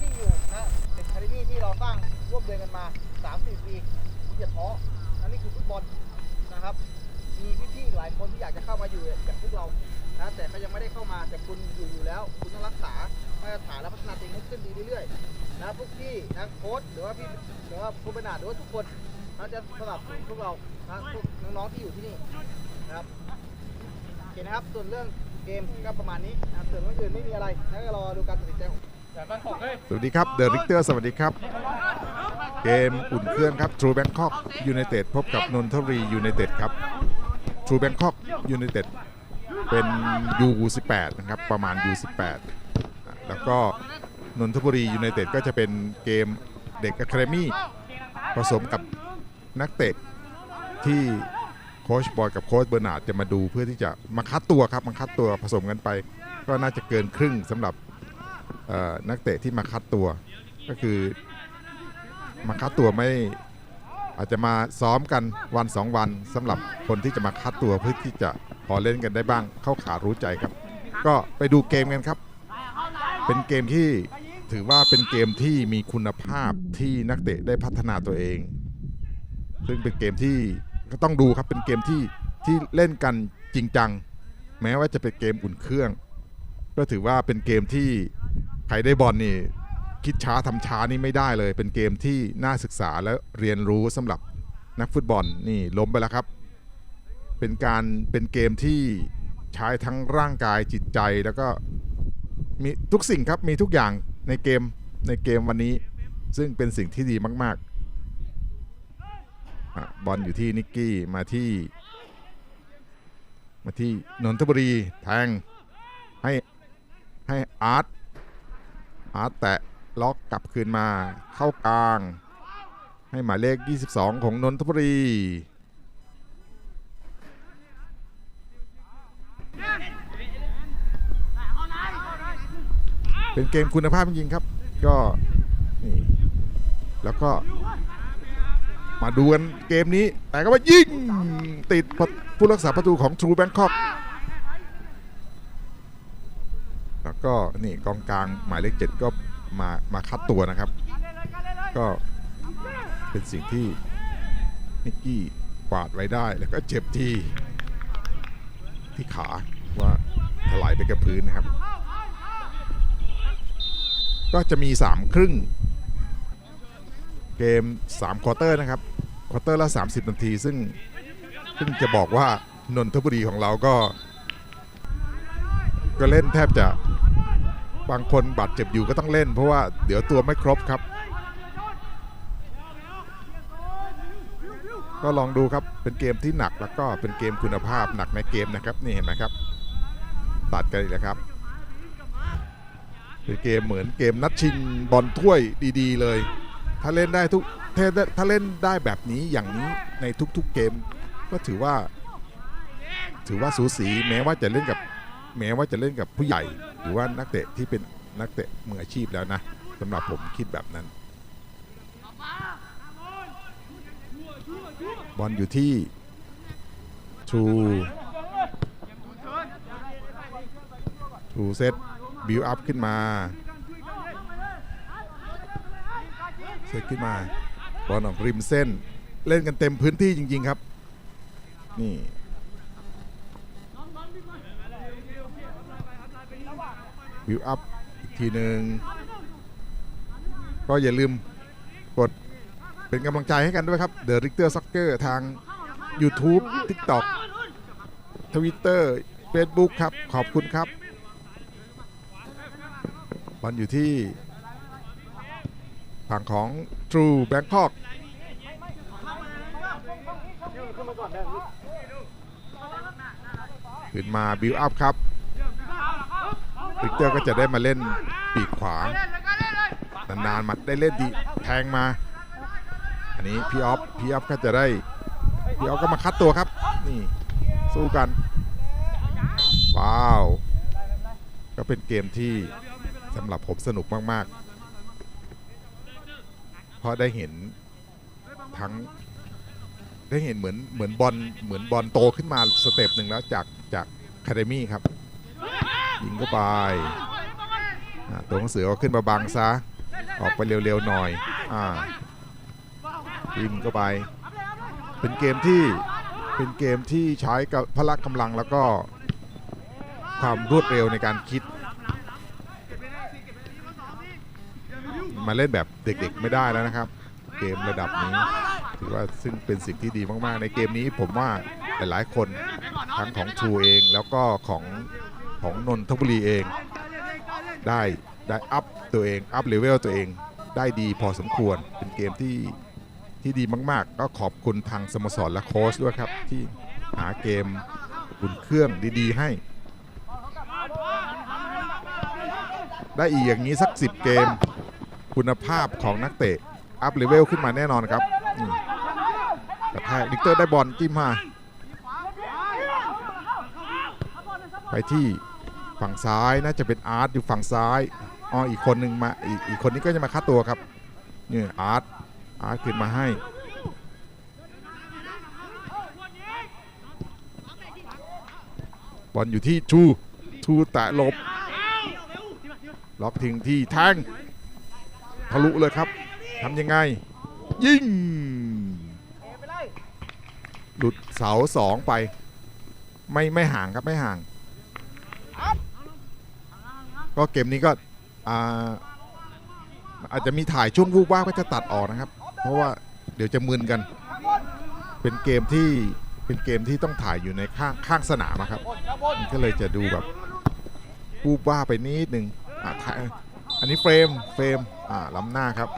ที่อยู่นะเด็กคาเดมี่ที่เราสร้างร่วมเดือนกันมา3-4ปีอย่าท้ออันนี้คือฟุตบอลนะครับมีพี่ๆหลายคนที่อยากจะเข้ามาอยู่อย่างพวกเรานะแต่เขายังไม่ได้เข้ามาแต่คุณอยู่อยู่แล้ว คุณต้องรักษามาตรฐานและพัฒนาตัวเองให้ขึ้นดีเรื่อยๆนะพวกพี่นะโค้ชหรือว่าพี่หรือว่าผู้บริหารหรือว่าทุกคนนะจะสนับสนุนพวกเรานะพวกน้องๆที่อยู่ที่นี่นะครับโอเคนะครับส่วนเรื่องเกมก็ประมาณนี้นะส่วนเรื่องอื่นไม่มีอะไรนะก็รอดูการตัดสินใจของ สวัสดีครับเดอะริกเตอร์สวัสดีครับ เกมอุ่นเครื่องครับ True Bangkok United พบกับนนทบุรียูไนเต็ดครับ True Bangkok United เป็น U18 นะครับประมาณ U18 แล้วก็นนทบุรียูไนเต็ดก็จะเป็นเกมเด็กอะคาเดมี่ผสมกับนักเตะที่โค้ชบอยกับโค้ชเบอร์นาร์ดจะมาดูเพื่อที่จะมาคัดตัวครับมาคัดตัวผสมกันไป ก็น่าจะเกินครึ่งสำหรับ นักเตะที่มาคัดตัว ก็คือมาคัดตัวไม่อาจจะมาซ้อมกันวันสองวันสำหรับคนที่จะมาคัดตัวเพื่อที่จะพอเล่นกันได้บ้าง เข้าขารู้ใจครับ ก็ไปดูเกมกันครับ เป็นเกมที่ถือว่าเป็นเกมที่มีคุณภาพที่นักเตะได้พัฒนาตัวเอง ซึ่งเป็นเกมที่ก็ต้องดูครับเป็นเกมที่ที่เล่นกันจริงจัง แม้ว่าจะเป็นเกมอุ่นเครื่อง ก็ถือว่าเป็นเกมที่ ใครได้บอลนี่คิดช้าทำช้านี่ไม่ได้เลย เป็นเกมที่น่าศึกษาและเรียนรู้สำหรับนักฟุตบอลนี่ล้มไปแล้วครับ เป็นการเป็นเกมที่ใช้ทั้งร่างกายจิตใจแล้วก็มีทุกสิ่งครับมีทุกอย่างในเกมในเกมวันนี้ ซึ่งเป็นสิ่งที่ดีมากๆบอลอยู่ที่นิกกี้มาที่ มาที่นนทบุรีแทงให้ให้อาร์ต อาแตะล็อกกลับคืนมาเข้ากลาง ให้หมายเลข 22 ของนนทบุรีเป็นเกมคุณภาพจริงครับ ก็นี่แล้วก็ มาดูกันเกมนี้แต่ก็ว่ายิงติดผู้รักษาประตูของ True Bangkok แแล้วก็นี่กองกลางหมายเลขเจ็ดก็มามาคัดตัวนะครับ ก็เป็นสิ่งที่นิกกี้กวาดไว้ได้แล้วก็เจ็บที่ที่ขาว่าถลายไปกับพื้นนะครับ ก็จะมี 3 ครึ่ง เกม3ควอเตอร์นะครับควอเตอร์ละ 30 นาที ซึ่งซึ่งจะบอกว่านนทบุรีของเราก็ ก็เล่นแทบจะบางคนบาดเจ็บอยู่ก็ต้องเล่น เพราะว่าเดี๋ยวตัวไม่ครบครับ ก็ลองดูครับเป็นเกมที่หนักแล้วก็เป็นเกมคุณภาพหนักในเกมนะครับนี่เห็นไหมครับ ตัดกันอีกแล้วครับ เป็นเกมเหมือนเกมนัดชิงบอลถ้วยดีๆ เลย ถ้าเล่นได้ทุกถ้าถ้าเล่นได้แบบนี้อย่างนี้ในทุกๆเกม ก็ถือว่า ถือว่าสูสีแม้ว่าจะเล่นกับ แม้ว่าจะเล่นกับผู้ใหญ่ หรือว่านักเตะที่เป็นนักเตะมืออาชีพแล้วนะสำหรับผมคิดแบบนั้น บอลอยู่ที่ทูทูเซตบิวอัพขึ้นมาเซตขึ้นมาบอลออกริมเส้น เล่นกันเต็มพื้นที่จริง ๆ ครับ นี่ วิวอัพอีกทีหนึ่งก็อย่าลืมกดเป็นกำลังใจให้กันด้วยครับ The Richter Soccer ทาง YouTube TikTok Twitter Facebook ครับ ขอบคุณครับบอลอยู่ที่ฝั่งของ True Bangkok ขึ้นมาบิวอัพครับ วิกเตอร์ก็จะได้มาเล่นปีกขวานานๆมาได้เล่นดีแทงมา อันนี้พี่ออฟพี่ออฟก็จะได้พี่ออฟก็มาคัดตัวครับ นี่สู้กัน ว้าว ก็เป็นเกมที่สำหรับผมสนุกมากๆ เพราะได้เห็นทั้งได้เห็นเหมือนเหมือนบอลเหมือนบอลโตขึ้นมาสเต็ปหนึ่งแล้วจากจากคาเดมี่ครับ ยิงเข้าไปตัวหนังสือก็ขึ้นมาบังซะ ออกไปเร็วๆหน่อยอ่าทิมก็ไป เป็นเกมที่เป็นเกมที่ใช้กับพละกำลังแล้วก็ความรวดเร็วในการคิด มาเล่นแบบเด็กๆไม่ได้แล้วนะครับ เกมระดับนี้ถือว่าซึ่งเป็นสิ่งที่ดีมากๆ ในเกมนี้ผมว่าหลายๆคนทั้งของทูเองแล้วก็ของ ของนนทบุรีเอง ได้ได้อัพตัวเอง อัพเลเวลตัวเองได้ดีพอสมควรเป็นเกมที่ที่ดีมาก ๆ ก็ขอบคุณทางสโมสรและโค้ชด้วยครับ ที่หาเกมอุ่นเครื่องดีๆ ให้ ได้อีกอย่างนี้สัก 10 เกม คุณภาพของนักเตะ อัพเลเวลขึ้นมาแน่นอนครับนี่กระแทกดิกเตอร์ได้บอลจิ้มมาไปที่ ฝั่งซ้ายน่าจะเป็นอาร์ตอยู่ฝั่งซ้ายอ๋ออีกคนหนึ่งมาอีกอีกคนนี้ก็จะมาคัดตัวครับนี่อาร์ตอาร์ตขึ้นมาให้บอลอยู่ที่ชูชูแตะหลบล็อกทิ้งที่แทงทะลุเลยครับทำยังไง ยิงหลุดเสาสองไป ไม่ไม่ห่างครับไม่ห่าง ก็เกมนี้ก็อ่าอาจจะมีถ่ายช่วงวูบว่าบก็จะตัดออกนะครับ เพราะว่าเดี๋ยวจะมึนกัน เป็นเกมที่เป็นเกมที่ต้องถ่ายอยู่ในข้างข้างสนามอะครับมันก็เลยจะดูแบบวูบว่าบไปนิดนึงอะถ่ายอันนี้เฟรมเฟรมอ่าล้ำหน้าครับ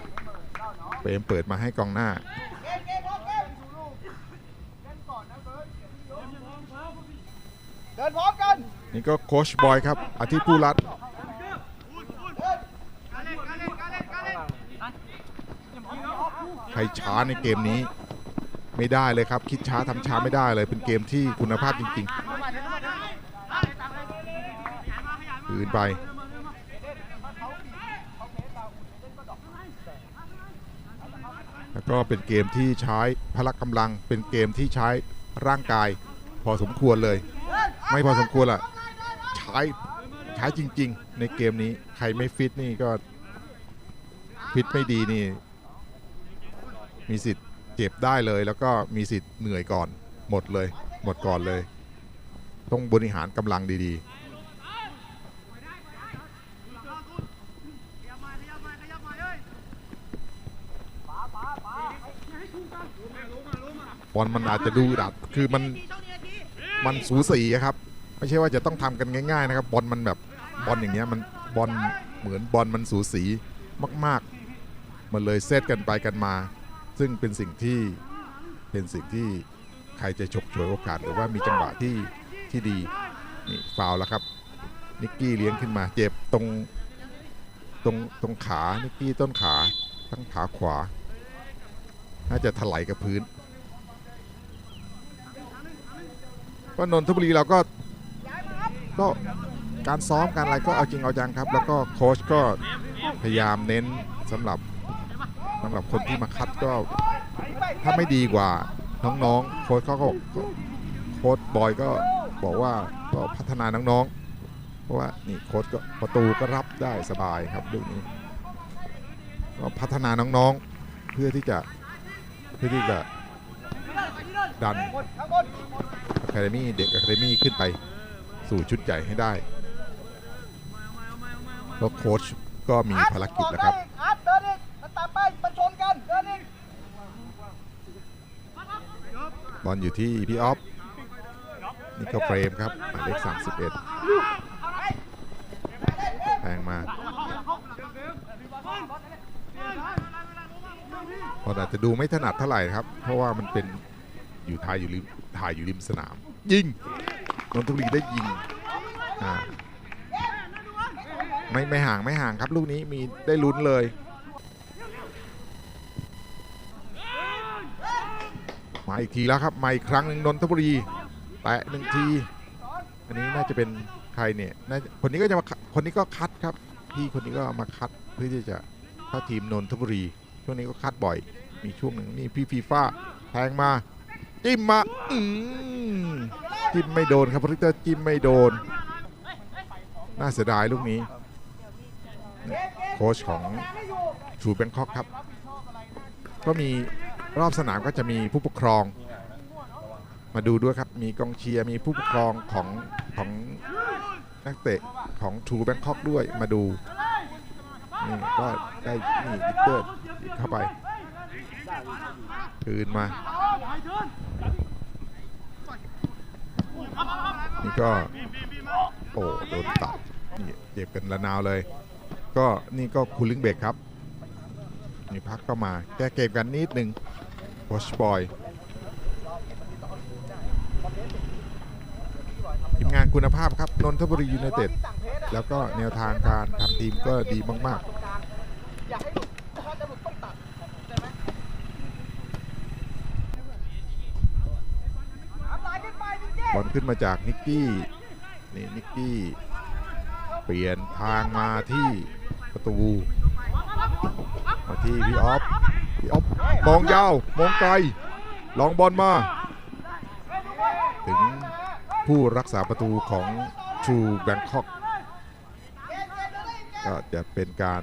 เฟรมเปิดมาให้กองหน้าเดินพร้อมกันนี่ก็โคชบอยครับอาทิตย์ผู้รัตน์ใครช้าในเกมนี้ ไม่ได้เลยครับ คิดช้าทำช้าไม่ได้เลย เป็นเกมที่คุณภาพจริงๆคืนไปแล้วก็เป็นเกมที่ใช้พละกำลัง เป็นเกมที่ใช้ร่างกาย พอสมควรเลย ไม่พอสมควรล่ะ ใช้ใช้จริง ๆ ในเกมนี้ใครไม่ฟิตนี่ก็ ฟิตไม่ดีนี่ มีสิทธิ์เจ็บได้เลย แล้วก็มีสิทธิ์เหนื่อยก่อน หมดเลย หมดก่อนเลย ต้องบริหารกำลังดีๆบอลมันอาจจะดูดัดคือมันมันสูสีครับ ไม่ใช่ว่าจะต้องทำกันง่าย ๆ นะครับบอลมันแบบบอลอย่างเงี้ยมันบอลเหมือนบอลมันสูสีมาก ๆ มันเลยเซตกันไปกันมา ซึ่งเป็นสิ่งที่เป็นสิ่งที่ใครจะฉกฉวยโอกาสหรือว่ามีจังหวะที่ที่ดีนี่ฟาวแล้วครับนิกกี้เลี้ยงขึ้นมาเจ็บตรงตรงตรงขานิกกี้ต้นขาทั้งขาขวา น่าจะถลายกับพื้นก็นนทบุรีเราก็ก็การซ้อมการอะไรก็เอาจริงเอาจังครับ แล้วก็โค้ชก็พยายามเน้นสำหรับ สำหรับคนที่มาคัดก็ถ้าไม่ดีกว่าน้องๆโค้ชเขาก็โค้ชบอยก็บอกว่าก็พัฒนาน้องๆ เพราะว่านี่โค้ชก็ประตูก็รับได้สบายครับลูกนี้ก็พัฒนาน้องๆเพื่อที่จะเพื่อที่จะดันอะคาเดมี่เด็กอะคาเดมี่ขึ้นไปสู่ชุดใหญ่ให้ได้เพราะโค้ชก็มีภารกิจนะครับ อาร์ตเดินอีกมันตามไปมันชนกัน เดินอีก บอลอยู่ที่พี่ออฟนี่ก็เฟรมครับหมายเลข31แทงมาบออาจจะดูไม่ถนัดเท่าไหร่ครับ เพราะว่ามันเป็นอยู่ทายอยู่ริมถ่ายอยู่ริมสนาม ยิงนนทบุรีได้ยิงไม่ไม่ห่างไม่ห่างครับลูกนี้มีได้ลุ้นเลย มาอีกทีแล้วครับมาอีกครั้งหนึ่งนนทบุรีแตะหนึ่งที อันนี้น่าจะเป็นใครเนี่ยน่าคนนี้ก็จะมาคนนี้ก็คัดครับพี่คนนี้ก็มาคัดเพื่อที่จะเข้าทีมนนทบุรี ช่วงนี้ก็คัดบ่อย มีช่วงหนึ่งนี่พี่ฟีฟ่าแทงมาจิ้มมาอืมจิ้มไม่โดนครับพริกเตอร์จิ้มไม่โดน น่าเสียดายลูกนี้ โค้ชของชูแบงคอกครับ ก็มี รอบสนามก็จะมีผู้ปกครอง มาดูด้วยครับ มีกองเชียร์มีผู้ปกครองของของนักเตะของทูแบงคอกด้วยมาดูนี่ก็ได้นี่ดิกเตอร์เข้าไปคืนมา นี่ก็ โอ้โดนตัดนี่เจ็บกันระนาวเลย ก็นี่ก็คูลิงเบรกครับ นี่พักก็มาแก้เกมกันนิดนึง วอชบอยทีมงานคุณภาพครับ นนทบุรียูไนเต็ด แล้วก็แนวทางการทำทีมก็ดีมากอยากให้หลุดถ้าจะหลุดต้องตัดใช่ไหมอัพไลน์ขึ้นไปพี่เจ้ๆบอลขึ้นมาจากนิกกี้นี่นิกกี้เปลี่ยนทางมาที่ประตูมาที่พี่ออฟ พี่ออฟมองยาวมองไกลลองบอลมา ถึงผู้รักษาประตูของชูแบงคอกก็จะเป็นการ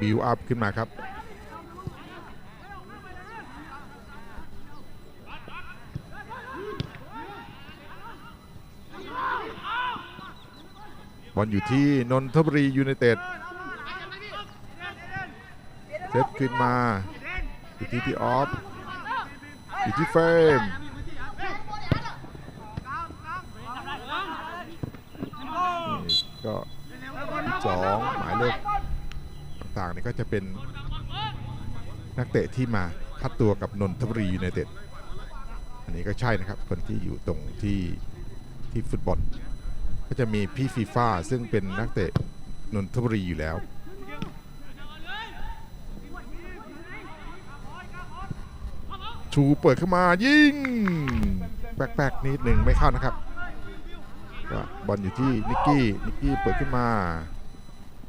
บิวอัพขึ้นมาครับบอลอยู่ที่นนทบุรียูไนเต็ดเซตขึ้นมา อยู่ที่พี่ออฟอยู่ที่เฟรมนี่ก็สองหมายเลขต่างๆนี่ก็จะเป็นนักเตะที่มาคัดตัวกับนนทบุรียูไนเต็ดอันนี้ก็ใช่นะครับ คนที่อยู่ตรงที่ที่ฟุตบอล ก็จะมีพี่ฟีฟ่าซึ่งเป็นนักเตะนนทบุรีอยู่แล้ว ชูเปิดเข้ามายิงแปลกๆนิดหนึ่งไม่เข้านะครับบอลอยู่ที่นิกกี้นิกกี้เปิดขึ้นมา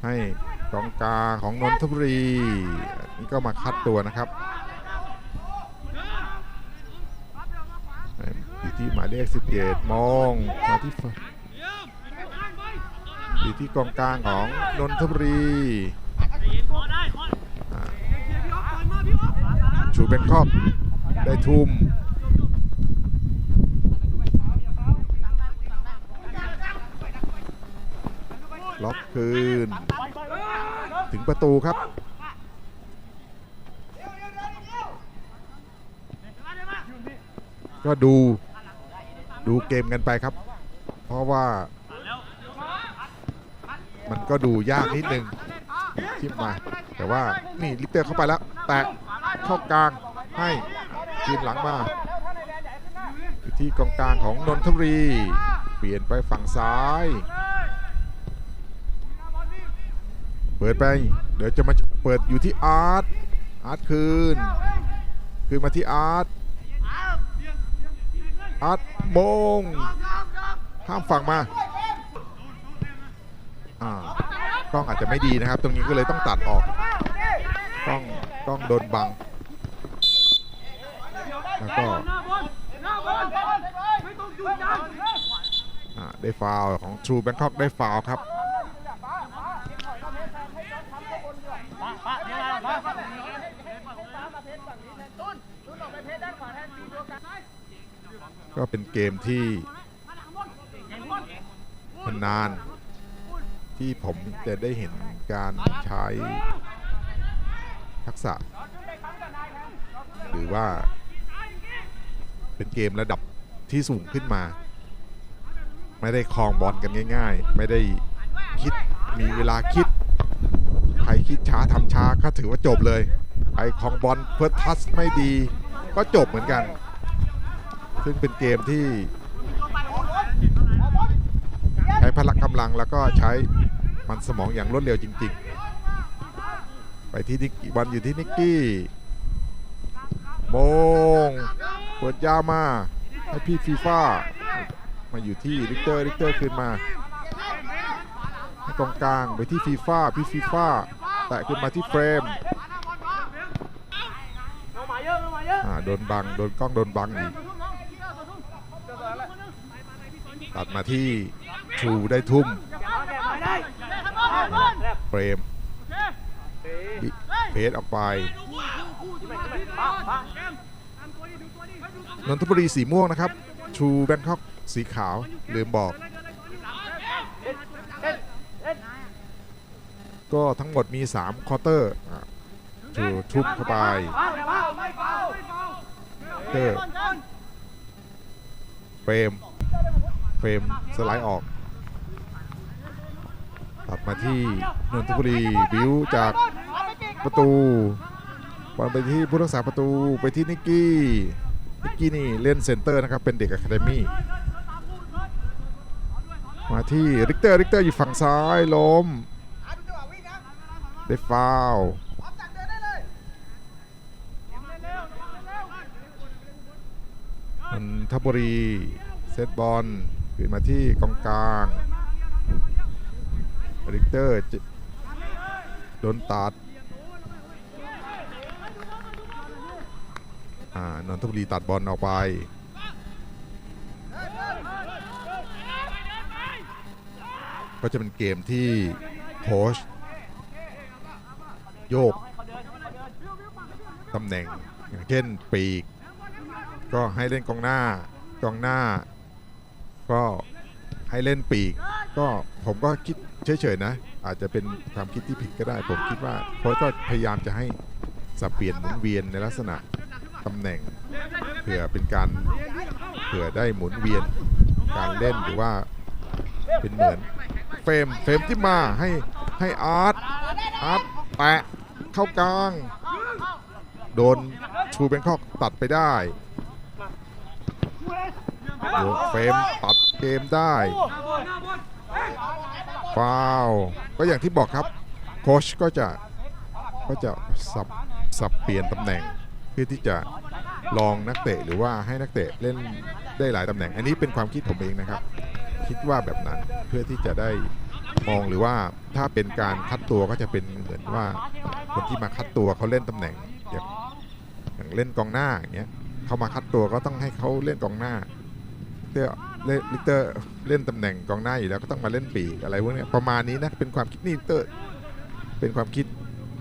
ให้กองกลางของนนทบุรีนี่ก็มาคัดตัวนะครับอยู่ที่หมายเลข17มองมาที่อยู่ที่กองกลางของนนทบุรีชูเป็นครอบ ได้ทุ่มล็อกคืน ถึงประตูครับ ก็ดูดูเกมกันไปครับ เพราะว่า มันก็ดูยากนิดนึงที่มา แต่ว่านี่ลิเตอร์เข้าไปแล้ว แตะเข้ากลางให้ ทีมหลังมาอยู่ที่กองกลางของนนทบุรี เปลี่ยนไปฝั่งซ้าย เปิดไป เดี๋ยวจะมาเปิดอยู่ที่อาร์ต อาร์ตคืน คืนมาที่อาร์ต อาร์ตมง ข้ามฝั่งมาอ่ากล้องอาจจะไม่ดีนะครับ ตรงนี้ก็เลยต้องตัดออก กล้องกล้องโดนบัง แล้วก็ได้ฟาวของ True Bangkok ได้ฟาวครับก็เป็นเกมที่นานที่ผมจะได้เห็นการใช้ทักษะ หรือว่า เป็นเกมระดับที่สูงขึ้นมา ไม่ได้คลองบอลกันง่าย ๆ ไม่ได้คิดมีเวลาคิดใครคิดช้าทำช้าก็ถือว่าจบเลยใครคลองบอลเพื่อทัสไม่ดี ก็จบเหมือนกัน ซึ่งเป็นเกมที่ ใช้พละกำลังแล้วก็ใช้มันสมองอย่างรวดเร็วจริง ๆ ไปที่นิกกี้บอลอยู่ที่นิกกี้ โมง เปิดยาวมาให้พี่ฟีฟ่ามาอยู่ที่ลิกเตอร์ลิกเตอร์คืนมาให้กองกลางไปที่ฟีฟ่าพี่ฟีฟ่าแตะขึ้นมาที่เฟรมอ่าโดนบังโดนกล้องโดนบังอีกตัดมาที่ชูได้ทุ่มเฟรมสออกไป นนทบุรีสีม่วงนะครับ ชูแบงคอกสีขาวลืมบอก ก็ทั้งหมดมี 3 คอเตอร์ชูทุบเข้าไปเตอร์เฟรมเฟรมสไลด์ออกตัดมาที่นนทบุรีบิวจากประตูบอลไปที่ผู้รักษาประตูไปที่นิกกี้ นิกกี้นี่เล่นเซนเตอร์นะครับเป็นเด็กอะคาเดมี่มาที่ริกเตอร์ริกเตอร์อยู่ฝั่งซ้ายล้มได้ฟาวล์พร้อมจัดเดินนทบุรี เซตบอลขึ้นมาที่กองกลางริกเตอร์โดนตัดอ่า นนทบุรีตัดบอลออกไป ก็จะเป็นเกมที่โค้ชโยกตำแหน่งอย่างเช่นปีก ก็ให้เล่นกองหน้ากองหน้า ก็ให้เล่นปีก ก็ผมก็คิดเฉยๆนะ อาจจะเป็นความคิดที่ผิดก็ได้ ผมคิดว่าโค้ชก็พยายามจะให้สับเปลี่ยนหมุนเวียนในลักษณะ ตำแหน่งเผื่อเป็นการเผื่อได้หมุนเวียนการเล่นหรือว่าเป็นเหมือนเฟรมเฟรมที่มาให้ให้อาร์ตอาร์ตแตะเข้ากลาง โดนชูเบงคอกตัดไปได้โดนเฟรมตัดเกมได้ฟาวล์ก็อย่างที่บอกครับโค้ชก็จะก็จะสับสับเปลี่ยนตำแหน่ง พื่อที่จะลองนักเตะหรือว่าให้นักเตะเล่นได้หลายตำแหน่ง อันนี้เป็นความคิดผมเองนะครับ คิดว่าแบบนั้นเพื่อที่จะได้มองหรือว่าถ้าเป็นการคัดตัวก็จะเป็นเหมือนว่าคนที่มาคัดตัวเขาเล่นตำแหน่งอย่างอย่างเล่นกองหน้าอย่างเงี้ยเขามาคัดตัวก็ต้องให้เขาเล่นกองหน้าเตอร์เล่นลิเตอร์เล่นตำแหน่งกองหน้าอยู่แล้วก็ต้องมาเล่นปีกอะไรพวกนี้ประมาณนี้นะเป็นความคิดนี่เตอร์เป็นความคิด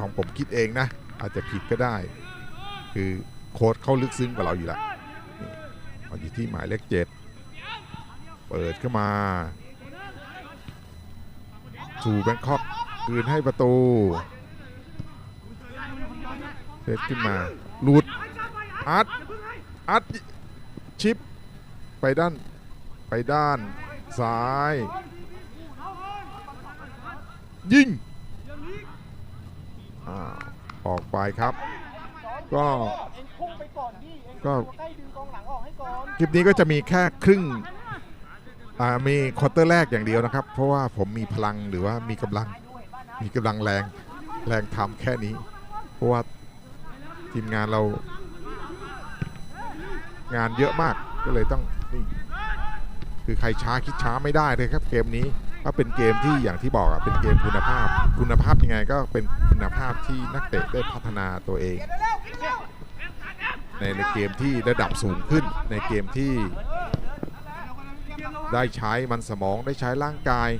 ของผมคิดเองนะ อาจจะผิดก็ได้ คือโค้ดเขาลึกซึ้งกว่าเราอยู่ละนี่เอาอยู่ที่หมายเลขเจ็ดเปิดเข้ามาสู่แบงคอกคืนให้ประตูเซตขึ้นมาหลุดอัดอัดชิป ไปด้าน ไปด้าน ซ้าย ยิงอาออกไปครับ ก็ เองพุ่งไปก่อนดิเอ็งก็ ใกล้ดึงกองหลังออกให้ก่อนคลิปนี้ก็จะมีแค่ครึ่งอ่ามีควอเตอร์แรกอย่างเดียวนะครับ เพราะว่าผมมีพลังหรือว่ามีกำลังมีกำลังแรงแรงทำแค่นี้ เพราะว่าทีมงานเรา งานเยอะมากก็เลยต้องนี่คือใครช้าคิดช้าไม่ได้เลยครับเกมนี้ก็เป็นเกมที่อย่างที่บอกอะเป็นเกมคุณภาพ คุณภาพยังไงก็เป็นคุณภาพที่นักเตะได้พัฒนาตัวเองเร็วๆเร็ว ในเกมที่ระดับสูงขึ้นในเกมที่ ได้ใช้มันสมองได้ใช้ร่างกาย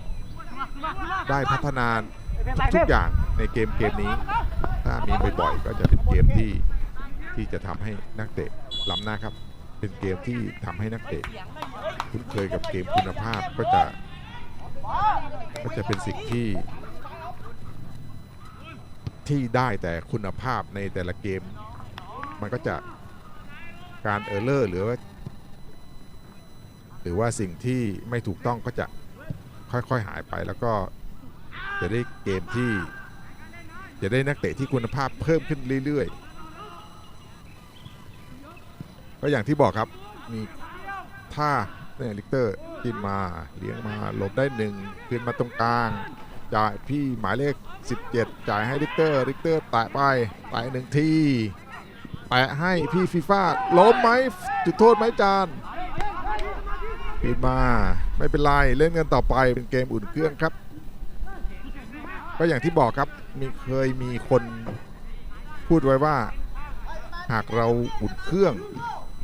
ได้พัฒนาทุกอย่างในเกมเกมนี้ ถ้ามีบ่อยๆ ก็จะเป็นเกมที่ที่จะทำให้นักเตะล้ำหน้าครับ เป็นเกมที่ทำให้นักเตะคุ้นเคยกับเกมคุณภาพก็จะก็จะเป็นสิ่งที่ ที่ได้แต่คุณภาพในแต่ละเกม มันก็จะ การเออร์เลอร์หรือว่าหรือว่าสิ่งที่ไม่ถูกต้องก็จะค่อยๆหายไปแล้วก็จะได้เกมที่จะได้นักเตะที่คุณภาพเพิ่มขึ้นเรื่อยๆ ก็อย่างที่บอกครับมีท่าเนี่ยลิกเตอร์กินมาเลี้ยงมาหลบได้หนึ่งขึ้นมาตรงกลางจ่ายพี่หมายเลข 17 จ่ายให้ลิกเตอร์ลิกเตอร์แตะไปแตะหนึ่งที แตะให้พี่ฟีฟ่าล้มไหมจุดโทษไหมจานปิดมาไม่เป็นไรเล่นกันต่อไปเป็นเกมอุ่นเครื่องครับ ก็อย่างที่บอกครับมีเคยมีคนพูดไว้ว่า หากเราอุ่นเครื่อง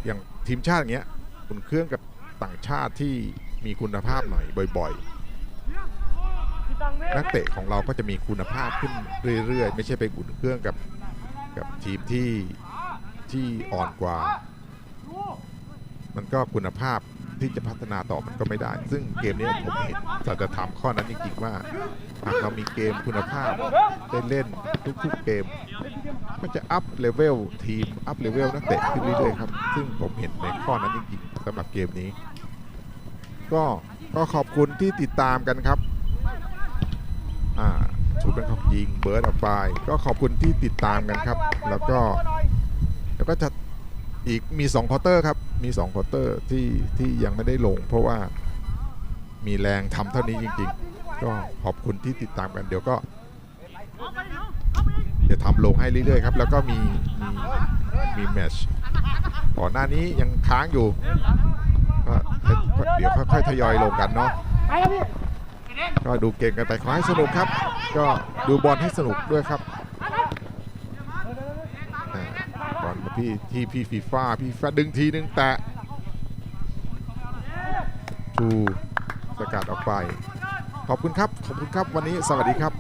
อย่างทีมชาติอย่างเงี้ยอุ่นเครื่องกับต่างชาติที่มีคุณภาพหน่อยบ่อยๆ นักเตะของเราก็จะมีคุณภาพขึ้นเรื่อยๆ ไม่ใช่ไปอุ่นเครื่องกับกับทีมที่ ที่อ่อนกว่า มันก็คุณภาพที่จะพัฒนาต่อมันก็ไม่ได้ ซึ่งเกมนี้ผมเห็นสัจธรรมข้อนั้นจริงๆว่าหากเรามีเกมคุณภาพได้เล่นทุกๆเกมก็จะอัพเลเวลทีมอัพเลเวลนักเตะขึ้นเรื่อยๆครับ ซึ่งผมเห็นในข้อนั้นจริงๆสำหรับเกมนี้ ก็ก็ขอบคุณที่ติดตามกันครับอ่าชูเป็นขอบยิงเบิร์ดออกไปก็ขอบคุณที่ติดตามกันครับ แล้วก็ แล้วก็จะอีกมี2ควอเตอร์ครับ มี2ควอเตอร์ที่ที่ยังไม่ได้ลง เพราะว่ามีแรงทำเท่านี้จริง ๆ ก็ขอบคุณที่ติดตามกันเดี๋ยวก็จะทำลงให้เรื่อยๆครับ แล้วก็มีมีมีแมชก่อนหน้านี้ยังค้างอยู่ก็เดี๋ยวค่อยๆทยอยลงกันเนาะก็ดูเกมกันไปขอให้สนุกครับ ก็ดูบอลให้สนุกด้วยครับอ่าบอล พี่ที่พี่ฟีฟ่าพี่ฟ่าดึงทีนึงแตะชูสกัดออกไป ขอบคุณครับ ขอบคุณครับวันนี้สวัสดีครับ